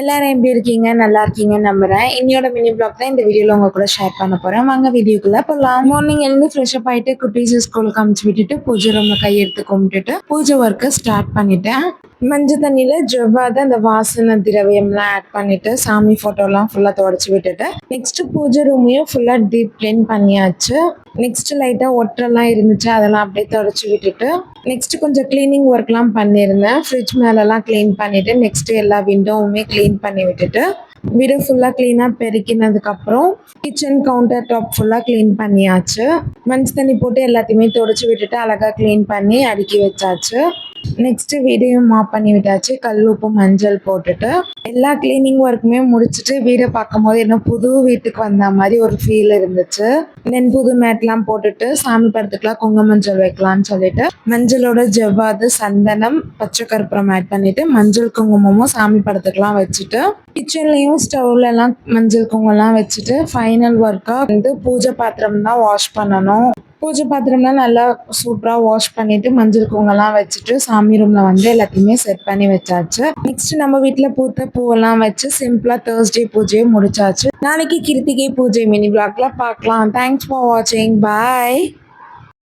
எல்லாரும் எப்படி இருக்கீங்க? நல்லா இருக்கீங்கன்னு நம்புறேன். இன்னையோட மினி பிளாக் தான் இந்த வீடியோல உங்க கூட ஷேர் பண்ண போறேன். வாங்க வீடியோக்குள்ள போகலாம் மார்னிங் எழுந்து ஃப்ரெஷ் அப் ஆயிட்டு குட்டீஸ் ஸ்கூலுக்கு அமுச்சு விட்டுட்டு பூஜை ரூம்ல கையெடுத்து கும்பிட்டுட்டு பூஜை ஒர்க்கை ஸ்டார்ட் பண்ணிட்டேன். மஞ்சள் தண்ணியில ஜவ்வாத அந்த வாசனை திரவியம்லாம் ஆட் பண்ணிட்டு சாமி போட்டோலாம் ஃபுல்லா தொடச்சி விட்டுட்டு நெக்ஸ்ட் பூஜை ரூமையும் ஃபுல்லா டீப் கிளீன் பண்ணியாச்சு. நெக்ஸ்ட் லைட்டா ஒட்டரெல்லாம் இருந்துச்சு அதெல்லாம் அப்படியே தொடச்சி விட்டுட்டு நெக்ஸ்ட் கொஞ்சம் க்ளீனிங் ஒர்க்லாம் பண்ணியிருந்தேன். ஃப்ரிட்ஜ் மேலெல்லாம் க்ளீன் பண்ணிட்டு நெக்ஸ்ட் எல்லா விண்டோவுமே க்ளீன் பண்ணி விட்டுட்டு வீடு ஃபுல்லாக க்ளீனாக பெருக்கினதுக்கப்புறம் கிச்சன் கவுண்டர் டாப் ஃபுல்லாக க்ளீன் பண்ணியாச்சு. மஞ்சள் தண்ணி போட்டு எல்லாத்தையுமே தொடச்சி விட்டுட்டு அழகாக க்ளீன் பண்ணி அடுக்கி வச்சாச்சு. நெக்ஸ்ட் வீடையும் மாப் பண்ணி விட்டாச்சு கல் உப்பு மஞ்சள் போட்டுட்டு எல்லா கிளீனிங் ஒர்க்குமே முடிச்சுட்டு வீடை பார்க்கும்போது என்ன புது வீட்டுக்கு வந்த மாதிரி ஒரு ஃபீல் இருந்துச்சு. தென் புது மேட்லாம் போட்டுட்டு சாமி படத்துக்குலாம் குங்கும மஞ்சள் வைக்கலாம்னு சொல்லிட்டு மஞ்சளோட ஜவ்வாது சந்தனம் பச்சை கற்பூரம் ஆட் பண்ணிட்டு மஞ்சள் குங்குமமும் சாமி படத்துக்குலாம் வச்சுட்டு கிச்சன்லேயும் ஸ்டவ்ல எல்லாம் மஞ்சள் குங்குமம்லாம் வச்சுட்டு ஃபைனல் ஒர்க்கா வந்து பூஜை பாத்திரம் தான் வாஷ் பண்ணணும். பூஜை பாத்திரம்லாம் நல்லா சூப்பராக வாஷ் பண்ணிட்டு மஞ்சள் குங்கெல்லாம் வச்சுட்டு சாமி ரூம்ல வந்து எல்லாத்தையுமே செட் பண்ணி வச்சாச்சு. நெக்ஸ்ட் நம்ம வீட்டில் பூத்த பூவெல்லாம் வச்சு சிம்பிளாக தேர்ஸ்டே பூஜையை முடிச்சாச்சு. நாளைக்கு கிருத்திகை பூஜை மினி பிளாக்ல பார்க்கலாம். தேங்க்ஸ் ஃபார் வாட்சிங் பாய்